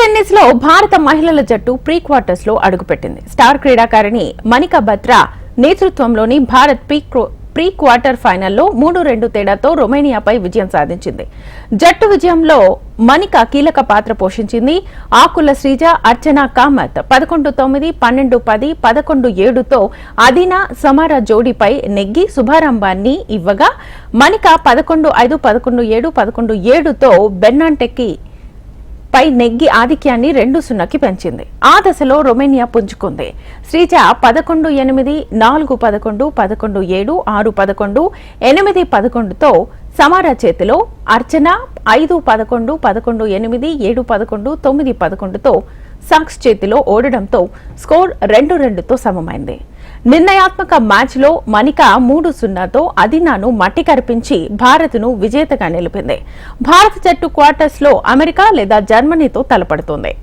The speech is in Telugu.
టెన్నిస్లో భారత మహిళల జట్టు ప్రీ క్వార్టర్స్లో అడుగుపెట్టింది. స్టార్ క్రీడాకారిణి మణిక బత్రా నేతృత్వంలోని భారత్ ప్రీ ప్రీ క్వార్టర్ ఫైనల్లో మూడు రెండు తేడాతో రొమేనియాపై విజయం సాధించింది. జట్టు విజయంలో మణిక కీలక పాత్ర పోషించింది. ఆకుల శ్రీజ అర్చన కామత్ పదకొండు తొమ్మిది పన్నెండు పది పదకొండు ఏడుతో అదీనా సమర జోడీపై నెగ్గి శుభారంభాన్ని ఇవ్వగా మణిక పదకొండు ఐదు పదకొండు ఏడు పదకొండు ఏడుతో బెన్నాంటెక్కి పై నెగ్గి ఆధిక్యాన్ని రెండు సున్నాకి పెంచింది. ఆ దశలో రొమేనియా పుంజుకుంది. శ్రీజ పదకొండు ఎనిమిది నాలుగు పదకొండు పదకొండు ఏడు ఆరు పదకొండు ఎనిమిది పదకొండుతో సమారా చేతిలో అర్చన ఐదు పదకొండు పదకొండు ఎనిమిది ఏడు పదకొండు తొమ్మిది పదకొండుతో సాక్స్ చేతిలో ఓడడంతో స్కోర్ రెండు రెండుతో సమమైంది. నిర్ణయాత్మక మ్యాచ్లో మణిక మూడు సున్నాతో అదినాను మట్టి కరిపించి భారత్ను విజేతగా నిలిపింది. భారత జట్టు క్వార్టర్స్లో అమెరికా లేదా జర్మనీతో తలపడుతోంది.